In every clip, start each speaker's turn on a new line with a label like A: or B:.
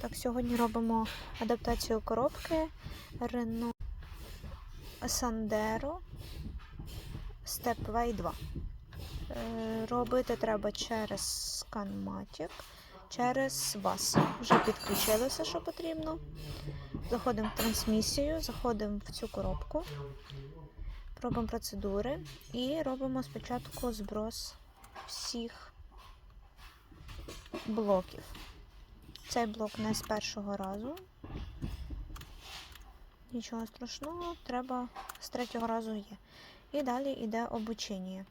A: Так, сьогодні робимо адаптацію коробки Renault Sandero Stepway 2. Е, Робити треба через ScanMatic, через вас. Вже підключили все, що потрібно. Заходимо в трансмісію, заходимо в цю коробку, робимо процедури і робимо спочатку зброс всіх блоків. Цей блок не з першого разу. Нічого страшного, треба з третього разу є. І далі йде обучення.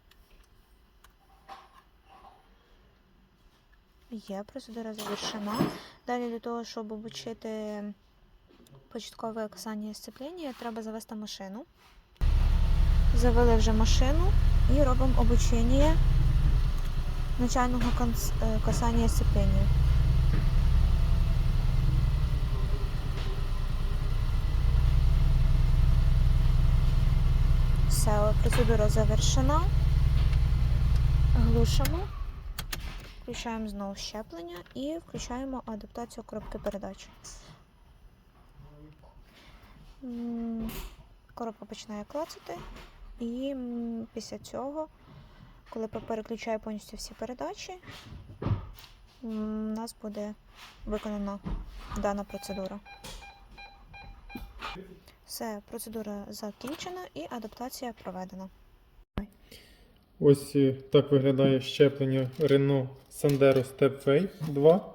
A: Є, процедура завершена. Далі для того, щоб обучити початкове касання і сцепління, треба завести машину. Завели вже машину і робимо обучення начального е, касання і. Все, процедура завершена. Глушимо. Включаємо знову щеплення і включаємо адаптацію коробки передач. Коробка починає клацати, і після цього, коли переключає повністю всі передачі, у нас буде виконана дана процедура. Все, процедура закінчена і адаптація проведена.
B: Ось е, так виглядає щеплення Renault Sandero Stepway 2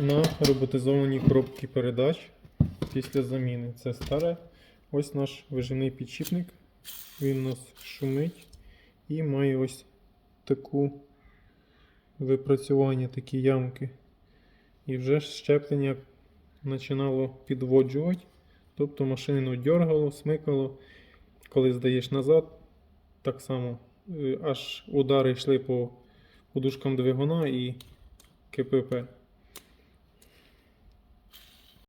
B: на роботизованій коробці передач після заміни. Це старе. Ось наш виживний підшипник. Він нас шумить і має ось таку випрацювання, такі ямки. І вже щеплення починало підводжувати. Тобто машину дергало, смикало. Коли здаєш назад, так само е, аж удари йшли по подушкам двигуна і КПП.